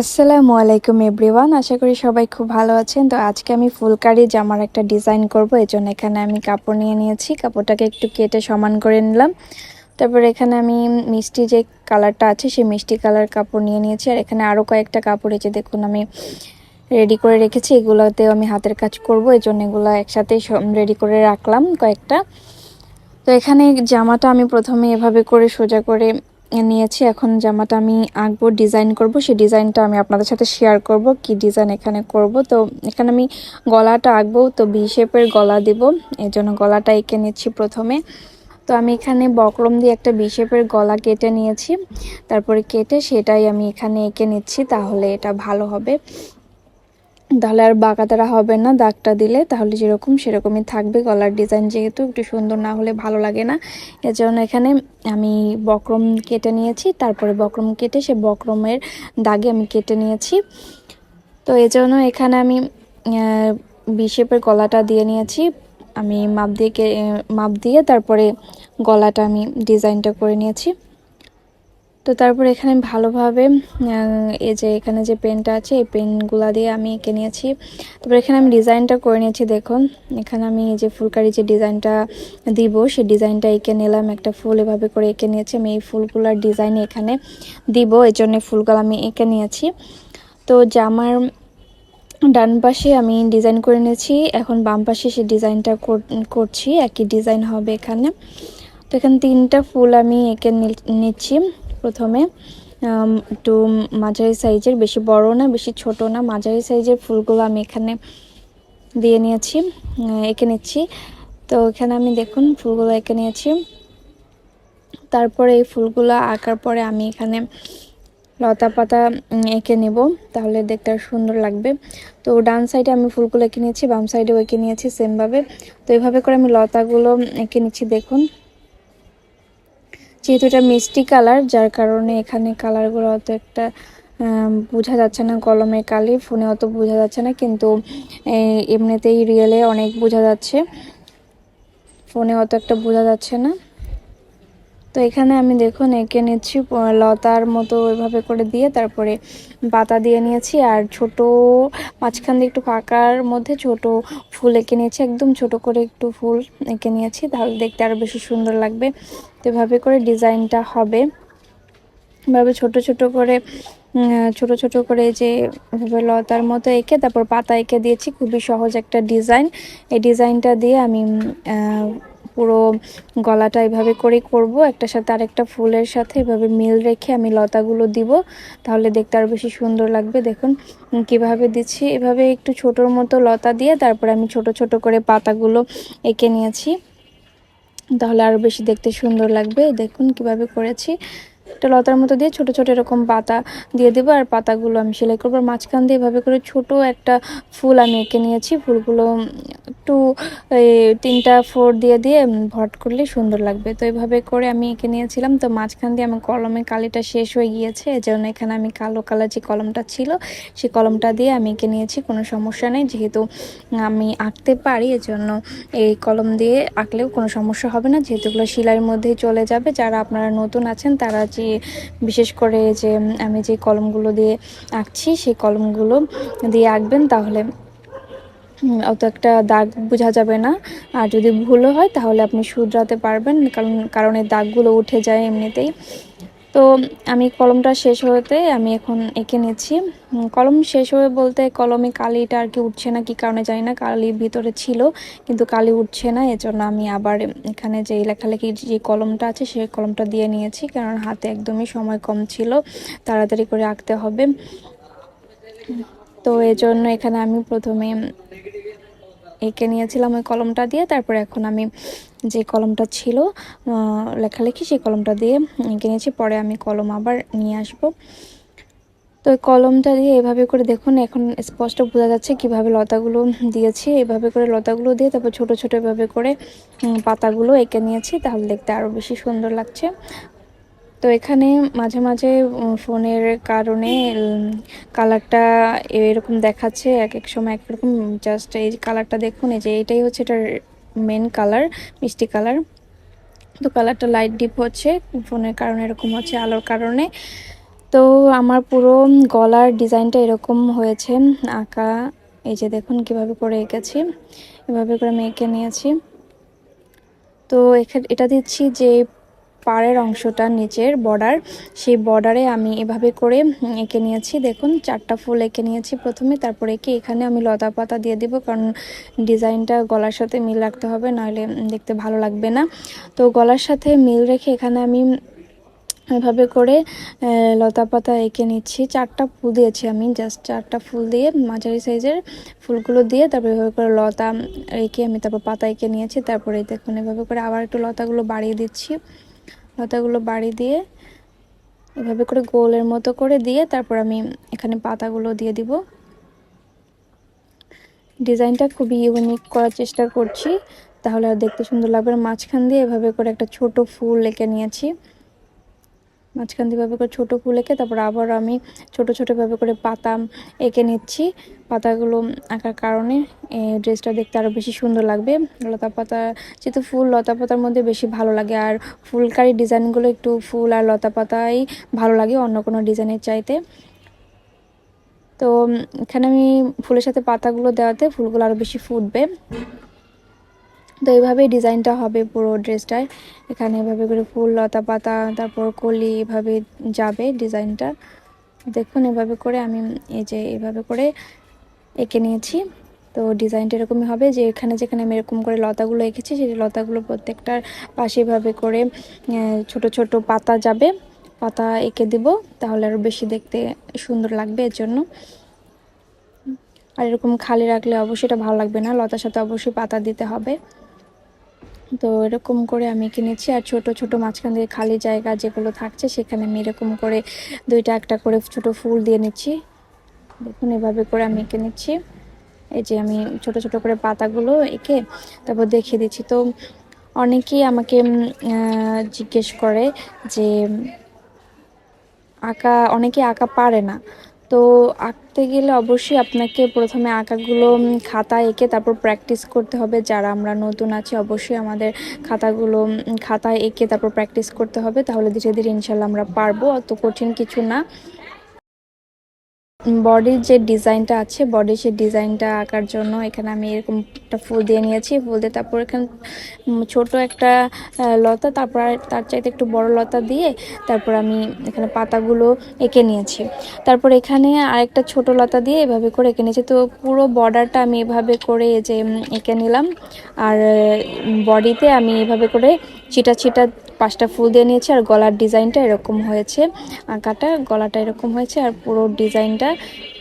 আসসালামু আলাইকুম, এভরিওয়ান। আশা করি সবাই খুব ভালো আছেন। তো আজকে আমি ফুলকারি জামার একটা ডিজাইন করব। এই জন্য এখানে আমি কাপড় নিয়ে নিয়েছি। কাপড়টাকে একটু কেটে সমান করে নিলাম। তারপর এখানে আমি মিষ্টি যে কালারটা আছে, সেই মিষ্টি কালার কাপড় নিয়ে নিয়েছি। আর এখানে আরও কয়েকটা কাপড় যে দেখুন, আমি রেডি করে রেখেছি। এগুলোতেও আমি হাতের কাজ করব। এই জন্য এগুলো একসাথেই রেডি করে রাখলাম কয়েকটা। তো এখানে জামাটা আমি প্রথমে এভাবে করে সোজা করে নিয়েছি। এখন জামাটা আমি আঁকবো ডিজাইন করব। সেই ডিজাইনটা আমি আপনাদের সাথে শেয়ার করব, কি ডিজাইন এখানে করব। তো এখানে আমি গলাটা আঁকবো, তো ভি শেপের গলা দেব। এই জন্য গলাটা এঁকে নিচ্ছি প্রথমে। তো আমি এখানে বকরম দিয়ে একটা বি শেপের গলা কেটে নিয়েছি। তারপরে কেটে সেটাই আমি এখানে এঁকে নিচ্ছি, তাহলে এটা ভালো হবে। তাহলে আর বাঁকাতারা হবে না দাগটা দিলে, তাহলে যেরকম সেরকমই থাকবে। গলার ডিজাইন যেহেতু একটু সুন্দর না হলে ভালো লাগে না। এর জন্য এখানে আমি বক্রম কেটে নিয়েছি, তারপরে বক্রম কেটে সে বক্রমের দাগে আমি কেটে নিয়েছি। তো এই জন্য এখানে আমি বিশেপের গলাটা দিয়ে নিয়েছি। আমি মাপ দিয়ে মাপ দিয়ে তারপরে গলাটা আমি ডিজাইনটা করে নিয়েছি। তো তারপর এখানে ভালোভাবে এই যে এখানে যে পেনটা আছে, এই পেনগুলা দিয়ে আমি এঁকে নিয়েছি। তারপর এখানে আমি ডিজাইনটা করে নিয়েছি, দেখুন। এখানে আমি এই যে ফুলকারি যে ডিজাইনটা দিব, সেই ডিজাইনটা এঁকে নিলাম। একটা ফুল এভাবে করে এঁকে নিয়েছি। আমি এই ফুলগুলার ডিজাইন এখানে দিব। এই জন্য ফুলগুলো আমি এঁকে নিয়েছি। তো জামার ডান পাশে আমি ডিজাইন করে নিয়েছি। এখন বাম পাশে সে ডিজাইনটা করছি। একই ডিজাইন হবে এখানে। তো এখানে তিনটা ফুল আমি এঁকে নিচ্ছি। প্রথমে একটু মাঝারি সাইজের, বেশি বড় না, বেশি ছোট না, মাঝারি সাইজের ফুলগুলো আমি এখানে দিয়ে নিয়েছি এঁকে নিচ্ছি। তো এখানে আমি দেখুন, ফুলগুলো এঁকে নিয়েছি। তারপরে এই ফুলগুলো আঁকার পরে আমি এখানে লতা পাতা এঁকে নেব, তাহলে দেখতে সুন্দর লাগবে। তো ডান সাইডে আমি ফুলগুলো এঁকে নিয়েছি, বাম সাইডেও এঁকে নিয়েছি সেমভাবে। তো এইভাবে করে আমি লতাগুলো এঁকে নিচ্ছি, দেখুন। যেহেতু এটা মিষ্টি কালার, যার কারণে এখানে কালারগুলো অত একটা বোঝা যাচ্ছে না কলমে কালি, ফোনে অত বোঝা যাচ্ছে না, কিন্তু এমনিতেই রিয়েলে অনেক বোঝা যাচ্ছে। ফোনে অত একটা বোঝা যাচ্ছে না। তো এখানে আমি দেখুন এঁকে নিচ্ছি লতার মতো ওইভাবে করে দিয়ে তারপরে পাতা দিয়ে নিয়েছি আর ছোট মাঝখান দিয়ে একটু ফাঁকার মধ্যে ছোট ফুল এঁকে নিয়েছি, একদম ছোট করে একটু ফুল এঁকে নিয়েছি, তাহলে দেখতে আরও বেশি সুন্দর লাগবে। তো এভাবে করে ডিজাইনটা হবে। এভাবে ছোট ছোট করে ছোট ছোট করে যে লতার মতো এঁকে, তারপর পাতা এঁকে দিয়েছি। খুবই সহজ একটা ডিজাইন। এই ডিজাইনটা দিয়ে আমি পুরো গলাটা এভাবে করে করব। একটা সাথে আরেকটা ফুলের সাথে এভাবে মিল রেখে আমি লতাগুলো দিব। তাহলে দেখতে আরও বেশি সুন্দর লাগবে। দেখুন কীভাবে দিচ্ছি। এভাবে একটু ছোটোর মতো লতা দিয়ে তারপরে আমি ছোট ছোট করে পাতাগুলো এঁকে নিয়েছি। তাহলে আরও বেশি দেখতে সুন্দর লাগবে। দেখুন কীভাবে করেছি। একটা লতার মতো দিয়ে ছোট ছোট এরকম পাতা দিয়ে দেবো, আর পাতাগুলো আমি সেলাই করব। আর মাঝখান দিয়ে এভাবে করে ছোট একটা ফুল আমি এঁকে নিয়েছি। ফুলগুলো একটু তিনটা ফোর দিয়ে দিয়ে ভট করলে সুন্দর লাগবে। তো এইভাবে করে আমি এঁকে নিয়েছিলাম। তো মাঝখান দিয়ে আমার কলমে কালিটা শেষ হয়ে গিয়েছে। এজন্য এখানে আমি কালো কালার যে কলমটা ছিল সেই কলমটা দিয়ে আমি এঁকে নিয়েছি। কোনো সমস্যা নেই। যেহেতু আমি আঁকতে পারি, এজন্য এই কলম দিয়ে আঁকলেও কোনো সমস্যা হবে না। যেহেতু এগুলো সেলাইয়ের মধ্যেই চলে যাবে। যারা আপনারা নতুন আছেন, তারা যে বিশেষ করে যে আমি যে কলমগুলো দিয়ে আঁকছি, সেই কলমগুলো দিয়ে আঁকবেন তাহলে অত একটা দাগ বোঝা যাবে না। আর যদি ভুলও হয় তাহলে আপনি শুধরাতে পারবেন, কারণ কারণ এই দাগগুলো উঠে যায় এমনিতেই। তো আমি কলমটা শেষ হতে আমি এখন এঁকে নিচ্ছি। কলম শেষ হয়ে বলতে কলমে কালিটা আর কি উঠছে না, কি কারণে জানি না কালি ভিতরে ছিল কিন্তু কালি উঠছে না, এজন্য আমি আবার এখানে যে লেখালেখি যে কলমটা আছে সেই কলমটা দিয়ে নিয়েছি কারণ হাতে একদমই সময় কম ছিল, তাড়াতাড়ি করে আঁকতে হবে। তো এজন্য এখানে আমি প্রথমে এঁকে নিয়েছিলাম ওই কলমটা দিয়ে। তারপরে এখন আমি যে কলমটা ছিল লেখালেখি সেই কলমটা দিয়ে এঁকে নিয়েছি। পরে আমি কলম আবার নিয়ে আসব। তো কলমটা দিয়ে এভাবে করে দেখুন, এখন স্পষ্ট বোঝা যাচ্ছে কীভাবে লতাগুলো দিয়েছি। এভাবে করে লতাগুলো দিয়ে তারপর ছোট ছোট এভাবে করে পাতাগুলো এঁকে নিয়েছি, তাহলে দেখতে আরও বেশি সুন্দর লাগছে। তো এখানে মাঝে মাঝে ফোনের কারণে কালারটা এরকম দেখাচ্ছে এক এক সময় এক রকম জাস্ট এই কালারটা দেখুন, এই যে এটাই হচ্ছে এটার মেন কালার মিষ্টি কালার তো কালারটা লাইট ডিপ হচ্ছে, ফোনের কারণে এরকম হচ্ছে, আলোর কারণে। তো আমার পুরো গলার ডিজাইনটা এরকম হয়েছে, আঁকা। এই যে দেখুন কীভাবে করে এঁকেছি, এভাবে করে আমি এঁকে নিয়েছি। তো এখানে এটা দিচ্ছি যে পাড়ের অংশটা নিচের বর্ডার, সেই বর্ডারে আমি এভাবে করে এঁকে নিয়েছি। দেখুন, চারটা ফুল এঁকে নিয়েছি প্রথমে, তারপরে এঁকে এখানে আমি লতা পাতা দিয়ে দিব, কারণ ডিজাইনটা গলার সাথে মিল রাখতে হবে নইলে দেখতে ভালো লাগবে না। তো গলার সাথে মিল রেখে এখানে আমি এভাবে করে লতা পাতা এঁকে নিচ্ছি। চারটা ফুল দিয়েছি আমি, জাস্ট চারটা ফুল দিয়ে, মাঝারি সাইজের ফুলগুলো দিয়ে, তারপর এভাবে করে লতা এঁকে আমি, তারপর পাতা এঁকে নিয়েছি, তারপরে দেখুন, এভাবে করে আবার একটু লতাগুলো বাড়িয়ে দিচ্ছি। লতাগুলো বাড়ি দিয়ে এভাবে করে গোলের মতো করে দিয়ে তারপর আমি এখানে পাতাগুলো দিয়ে দিব। ডিজাইনটা খুবই ইউনিক করার চেষ্টা করছি। তাহলে আর দেখতে সুন্দর লাগবে মাঝখান দিয়ে এভাবে করে একটা ছোট ফুল এঁকে নিয়েছি। মাঝখান দিয়ে ভাবে করে ছোটো ফুল এঁকে তারপর আবার আমি ছোট ছোটোভাবে করে পাতা এঁকে নিচ্ছি। পাতাগুলো আঁকার কারণে এই ড্রেসটা দেখতে আরও বেশি সুন্দর লাগবে। লতা পাতা, যেহেতু ফুল লতা পাতার মধ্যে বেশি ভালো লাগে। আর ফুলকারি ডিজাইনগুলো একটু ফুল আর লতা পাতাই ভালো লাগে, অন্য কোনো ডিজাইনের চাইতে। তো এখানে আমি ফুলের সাথে পাতাগুলো দেওয়াতে ফুলগুলো আরও বেশি ফুটবে। তো এইভাবেই ডিজাইনটা হবে পুরো ড্রেসটায় এখানে এভাবে করে ফুল লতা পাতা তারপর কলি এভাবে যাবে ডিজাইনটা। দেখুন এভাবে করে আমি এই যে এভাবে করে এঁকে নিয়েছি। তো ডিজাইনটা এরকমই হবে যে এখানে যেখানে আমি এরকম করে লতাগুলো এঁকেছি, সেই লতাগুলো প্রত্যেকটার পাশে এভাবে করে ছোট ছোট পাতা যাবে। পাতা এঁকে দিব, তাহলে আরও বেশি দেখতে সুন্দর লাগবে এর জন্য। আর এরকম খালি রাখলে অবশ্যই এটা ভালো লাগবে না, লতার সাথে অবশ্যই পাতা দিতে হবে। তো এরকম করে আমি কিনেছি আর ছোট ছোট মাঝখান দিয়ে খালি জায়গা যেগুলো থাকছে সেখানে আমি এরকম করে দুইটা একটা করে ছোট ফুল দিয়ে নিচ্ছি। দেখুন, এভাবে করে আমি এঁকে নিচ্ছি। এই যে আমি ছোট ছোট করে পাতাগুলো এঁকে তারপর দেখিয়ে দিচ্ছি। তো অনেকেই আমাকে জিজ্ঞেস করে যে আঁকা, অনেকে আঁকা পারে না। তো আঁকতে গেলে অবশ্যই আপনাকে প্রথমে আঁকাগুলো খাতা এঁকে তারপর প্র্যাকটিস করতে হবে। যারা আমরা নতুন আছি, অবশ্যই আমাদের খাতাগুলো খাতায় এঁকে তারপর প্র্যাকটিস করতে হবে। তাহলে ধীরে ধীরে ইনশাল্লাহ আমরা পারব। অত কঠিন কিছু না। বডির যে ডিজাইনটা আছে বডির সেই ডিজাইনটা আঁকার জন্য এখানে আমি এরকম একটা ফুল দিয়ে নিয়েছি। ফুল দিয়ে তারপর এখানে ছোট একটা লতা, তারপর তার চাইতে একটু বড় লতা দিয়ে তারপর আমি এখানে পাতাগুলো এঁকে নিয়েছি। তারপর এখানে আরেকটা ছোট লতা দিয়ে এভাবে করে এঁকে নিয়েছি। তো পুরো বর্ডারটা আমি এভাবে করে যে এঁকে নিলাম। আর বডিতে আমি এভাবে করে ছিটা ছিটা পাঁচটা ফুল দিয়ে নিয়েছি আর গলার ডিজাইনটা এরকম হয়েছে। আঁকাটা, গলাটা এরকম হয়েছে আর পুরো ডিজাইনটা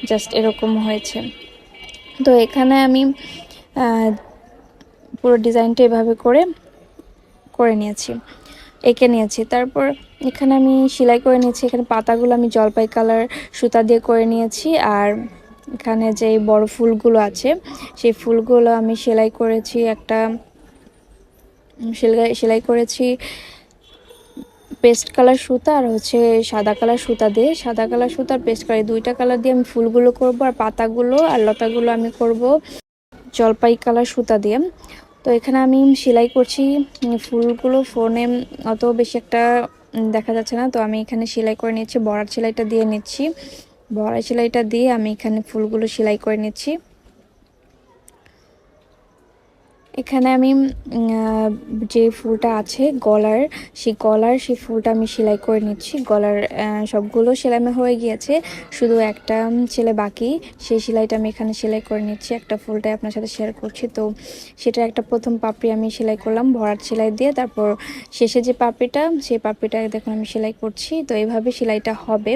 জাস্ট এরকম হয়েছে। তো এখানে আমি পুরো ডিজাইনটা এভাবে করে করে নিয়েছি, এঁকে নিয়েছি। তারপর এখানে আমি সেলাই করে নিয়েছি, এখানে পাতাগুলো আমি জলপাই কালার সুতা দিয়ে করে নিয়েছি আর এখানে যে বড় ফুলগুলো আছে, সেই ফুলগুলো আমি সেলাই করেছি একটা, সেলাই সেলাই করেছি পেস্ট কালার সুতা আর হচ্ছে সাদা কালার সুতা দিয়ে। সাদা কালার সুতা আর পেস্ট কালার দুইটা কালার দিয়ে আমি ফুলগুলো করব আর পাতাগুলো আর লতাগুলো আমি করব জলপাই কালার সুতা দিয়ে। তো এখানে আমি সেলাই করছি ফুলগুলো ফোনে অত বেশি একটা দেখা যাচ্ছে না। তো আমি এখানে সেলাই করে নিচ্ছি, বড়ার সেলাইটা দিয়ে নিচ্ছি। বড়া সেলাইটা দিয়ে আমি এখানে ফুলগুলো সেলাই করে নিচ্ছি। এখানে আমি যে ফুলটা আছে গলার, সেই গলার সেই ফুলটা আমি সেলাই করে নিচ্ছি। গলার সবগুলো সেলাই হয়ে গিয়েছে। শুধু একটা ছেলে বাকি, সেই সেলাইটা আমি এখানে সেলাই করে নিচ্ছি। একটা ফুলটাই আপনার সাথে শেয়ার করছি। তো সেটা একটা প্রথম পাপড়ি আমি সেলাই করলাম ভরাট সেলাই দিয়ে। তারপর শেষে যে পাপড়িটা, সেই পাপড়িটা দেখুন আমি সেলাই করছি। তো এইভাবে সেলাইটা হবে।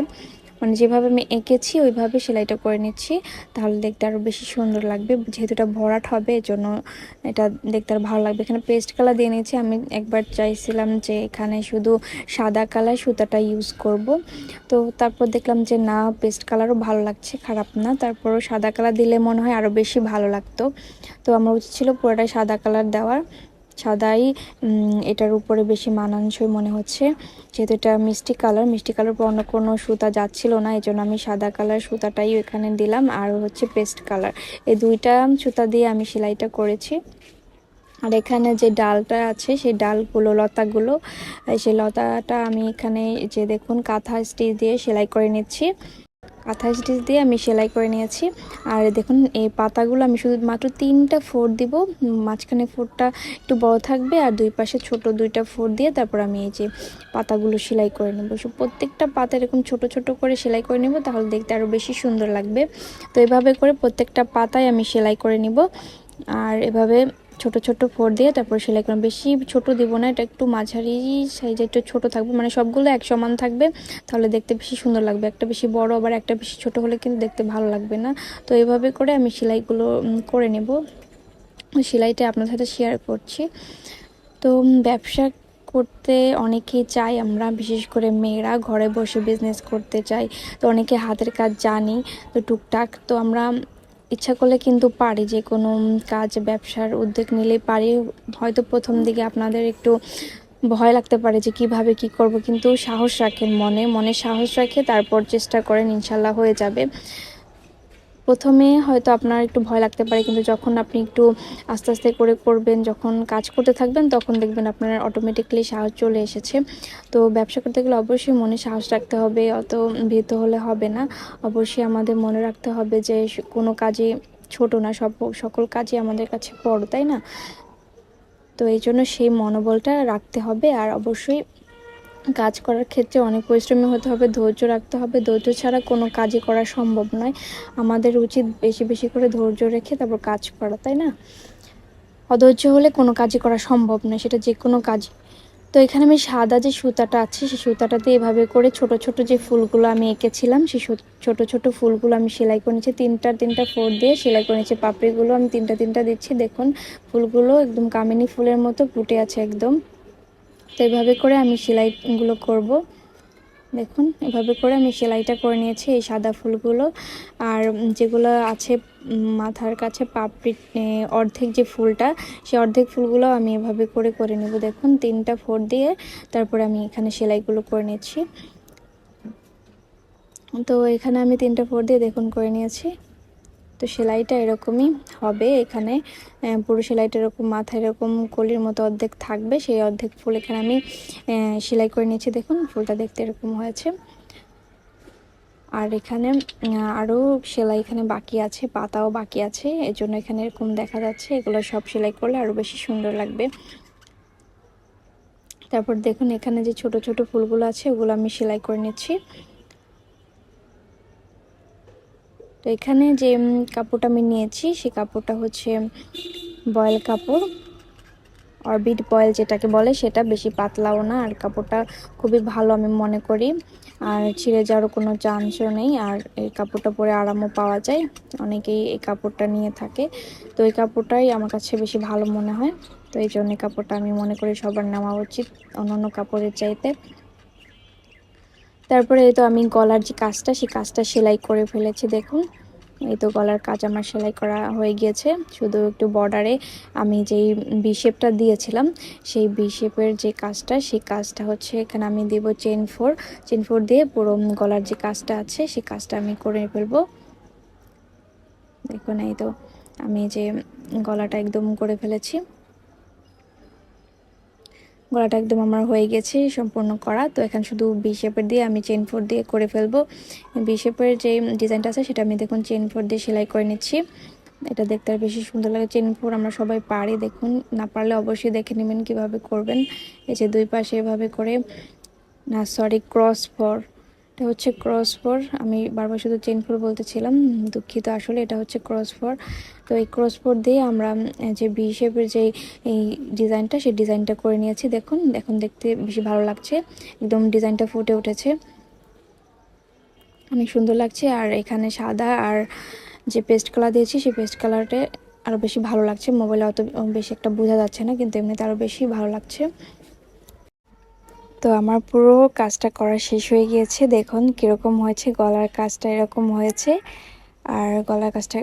মানে যেভাবে আমি এঁকেছি, ওইভাবে সেলাইটা করে নিচ্ছি। তাহলে দেখতে আরও বেশি সুন্দর লাগবে। যেহেতু এটা ভরাট হবে, এজন্য এটা দেখতে আর ভালো লাগবে। এখানে পেস্ট কালার দিয়ে নিয়েছি। আমি একবার চাইছিলাম যে এখানে শুধু সাদা কালার সুতাটা ইউজ করব। তো তারপর দেখলাম যে না, পেস্ট কালারও ভালো লাগছে, খারাপ না। তারপরও সাদা কালার দিলে মনে হয় আরও বেশি ভালো লাগতো। তো আমার উচিত ছিল পুরোটাই সাদা কালার দেওয়ার। সাদাই এটার উপরে বেশি মানানসই মনে হচ্ছে। যেহেতু এটা মিষ্টি কালার মিষ্টি কালার পর অন্য কোনো সুতা যাচ্ছিল না এই জন্য আমি সাদা কালার সুতাটাই এখানে দিলাম। আর হচ্ছে পেস্ট কালার। এই দুইটা সুতা দিয়ে আমি সেলাইটা করেছি। আর এখানে যে ডালটা আছে, সেই ডালগুলো, লতাগুলো সেই লতাটা আমি এখানে যে দেখুন, কাঁথা স্টিচ দিয়ে সেলাই করে নিচ্ছি। কাঁথা স্টিচ দিয়ে আমি সেলাই করে নিয়েছি। আর দেখুন, এই পাতাগুলো আমি শুধু মাত্র তিনটা ফোর দিব। মাঝখানে ফোরটা একটু বড় থাকবে আর দুই পাশে ছোট দুইটা ফোর দিয়ে তারপর আমি এই যে পাতাগুলো সেলাই করে নেব। সো প্রত্যেকটা পাতা এরকম ছোট ছোট করে সেলাই করে নেব, তাহলে দেখতে আরও বেশি সুন্দর লাগবে। তো এভাবে করে প্রত্যেকটা পাতায় আমি সেলাই করে নিব। আর এভাবে ছোট ছোট ফোর দিয়ে তারপর সেলাই করলাম। বেশি ছোট দিব না, এটা একটু মাঝারি সাইজে একটু ছোট থাকবে। মানে সবগুলো এক সমান থাকবে, তাহলে দেখতে বেশি সুন্দর লাগবে। একটা বেশি বড় আবার একটা বেশি ছোট হলে কিন্তু দেখতে ভালো লাগবে না। তো এইভাবে করে আমি সেলাইগুলো করে নেব। সেলাইটা আপনার সাথে শেয়ার করছি। তো ব্যবসা করতে অনেকেই চাই আমরা বিশেষ করে মেয়েরা ঘরে বসে বিজনেস করতে চাই। তো অনেকে হাতের কাজ জানি, তো টুকটাক। তো আমরা ইচ্ছা করলে কিন্তু পারি, যে কোনো কাজ, ব্যবসার উদ্যোগ নিলেই পারি। হয়তো প্রথম দিকে আপনাদের একটু ভয় লাগতে পারে যে কীভাবে কি করব, কিন্তু সাহস রাখেন মনে। মনে সাহস রাখে তারপর চেষ্টা করেন, ইনশাল্লাহ হয়ে যাবে। প্রথমে হয়তো আপনার একটু ভয় লাগতে পারে, কিন্তু যখন আপনি একটু আস্তে আস্তে করে করবেন, যখন কাজ করতে থাকবেন, তখন দেখবেন আপনার অটোমেটিকলি সাহস চলে এসেছে। তো ব্যবসা করতে গেলে অবশ্যই মনে সাহস রাখতে হবে, অত ভীত হলে হবে না। অবশ্যই আমাদের মনে রাখতে হবে যে কোনো কাজে ছোট না, সব, সকল কাজই আমাদের কাছে বড়, তাই না? তো এই জন্য সেই মনোবলটা রাখতে হবে, আর অবশ্যই কাজ করার ক্ষেত্রে অনেক পরিশ্রমী হতে হবে, ধৈর্য রাখতে হবে। ধৈর্য ছাড়া কোনো কাজই করা সম্ভব নয়। আমাদের উচিত বেশি বেশি করে ধৈর্য রেখে তারপর কাজ করা, তাই না? অধৈর্য হলে কোনো কাজই করা সম্ভব নয়, সেটা যে কোনো কাজ তো এখানে আমি সাদা যে সুতাটা আছে, সেই সুতাটাতে এভাবে করে ছোট ছোট যে ফুলগুলো আমি এঁকেছিলাম, সেই ছোট ছোট ফুলগুলো আমি সেলাই করে নিচ্ছি তিনটা তিনটা ফোর দিয়ে সেলাই করে নিচ্ছি পাপড়িগুলো আমি তিনটা তিনটা দিচ্ছি। দেখুন, ফুলগুলো একদম কামিনী ফুলের মতো ফুটে আছে একদম। তো এভাবে করে আমি সেলাইগুলো করব। দেখুন, এভাবে করে আমি সেলাইটা করে নিয়েছি এই সাদা ফুলগুলো। আর যেগুলো আছে মাথার কাছে পাপড়ি অর্ধেক যে ফুলটা, সে অর্ধেক ফুলগুলো আমি এভাবে করে করে নেব। দেখুন, তিনটা ফোর দিয়ে তারপরে আমি এখানে সেলাইগুলো করে নিচ্ছি। তো এখানে আমি তিনটা ফোর দিয়ে দেখুন করে নিয়েছি। তো সেলাইটা এরকমই হবে এখানে। পুরো সেলাইটা এরকম মাথায় এরকম কলির মতো অর্ধেক থাকবে, সেই অর্ধেক ফুল এখানে আমি সেলাই করে নিয়েছি। দেখুন, ফুলটা দেখতে এরকম হয়েছে। আর এখানে আরও সেলাই এখানে বাকি আছে, পাতাও বাকি আছে। এর জন্য এখানে এরকম দেখা যাচ্ছে, এগুলো সব সেলাই করলে আরও বেশি সুন্দর লাগবে। তারপর দেখুন, এখানে যে ছোট ছোট ফুলগুলো আছে, ওগুলো আমি সেলাই করে নিচ্ছি। তো এখানে যে কাপড়টা আমি নিয়েছি সেই কাপড়টা হচ্ছে বয়েল কাপড়। অরবিট বয়েল যেটাকে বলে, সেটা বেশি পাতলাও না, আর কাপড়টা খুবই ভালো আমি মনে করি। আর ছিঁড়ে যাওয়ার কোনো চান্সও নেই, আর এই কাপড়টা পরে আরামও পাওয়া যায়। অনেকেই এই কাপড়টা নিয়ে থাকে। তো এই কাপড়টাই আমার কাছে বেশি ভালো মনে হয়। তো এই জন্য কাপড়টা আমি মনে করি সবার নেওয়া উচিত অন্যান্য কাপড়ের চাইতে। তারপরে এই তো আমি গলার যে কাজটা, সেই কাজটা সেলাই করে ফেলেছি, দেখুন। এই তো গলার কাজ আমার সেলাই করা হয়ে গিয়েছে। শুধু একটু বর্ডারে আমি যেই বিশেপটা দিয়েছিলাম, সেই বিশেপের যে কাজটা, সেই কাজটা হচ্ছে এখানে আমি দেব চেন ফোর চেন ফোর দিয়ে পুরো গলার যে কাজটা আছে, সেই কাজটা আমি করে ফেলব। দেখুন, এই তো আমি যে গলাটা একদম করে ফেলেছি। গলাটা একদম আমার হয়ে গেছে, সম্পূর্ণ করা। তো এখন শুধু বি শেপের দিয়ে আমি চেন ফোর দিয়ে করে ফেলব। বি শেপের যে ডিজাইনটা আছে, সেটা আমি দেখুন চেন ফোর দিয়ে সেলাই করে নিচ্ছি। এটা দেখতে আর বেশি সুন্দর লাগে। চেন ফোর আমরা সবাই পারি, দেখুন। না পারলে অবশ্যই দেখে নেবেন কীভাবে করবেন। এই যে দুই পাশে এভাবে করে, না সরি ক্রস ফোর এটা হচ্ছে ক্রস ফোর আমি বারবার শুধু চেন ফোর বলতেছিলাম, দুঃখিত আসলে এটা হচ্ছে ক্রস ফোর তো এই ক্রস ফোর দিয়ে আমরা যে বি শেপের যে এই ডিজাইনটা সেই ডিজাইনটা করে নিয়েছি। দেখুন, এখন দেখতে বেশি ভালো লাগছে। একদম ডিজাইনটা ফুটে উঠেছে। অনেক সুন্দর লাগছে। আর এখানে সাদা আর যে পেস্ট কালার দিয়েছি, সেই পেস্ট কালারটা আরও বেশি ভালো লাগছে। মোবাইলে অত বেশি একটা বোঝা যাচ্ছে না, কিন্তু এমনিতে আরও বেশি ভালো লাগছে। তো আমার পুরো কাজটা করা শেষ হয়ে গিয়েছে। দেখুন কীরকম হয়েছে, গলার কাজটা এরকম হয়েছে। আর গলার কাজটা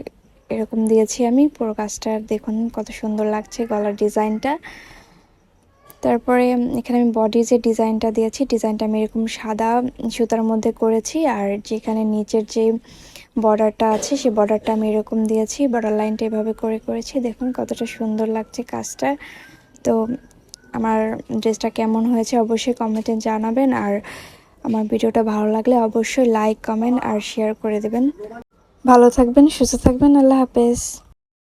এরকম দিয়েছি আমি, পুরো কাজটা দেখুন কত সুন্দর লাগছে গলার ডিজাইনটা। তারপরে এখানে আমি বডি যে ডিজাইনটা দিয়েছি, ডিজাইনটা আমি এরকম সাদা সুতার মধ্যে করেছি। আর যেখানে নিচের যে বর্ডারটা আছে সেই বর্ডারটা আমি এরকম দিয়েছি বর্ডার লাইনটা এভাবে করে করেছি। দেখুন কতটা সুন্দর লাগছে কাজটা। তো আমার ড্রেসটা কেমন হয়েছে অবশ্যই কমেন্টে জানাবেন। আর আমার ভিডিওটা ভালো লাগলে অবশ্যই লাইক কমেন্ট আর শেয়ার করে দেবেন। ভালো থাকবেন, সুস্থ থাকবেন, আল্লাহ হাফেজ।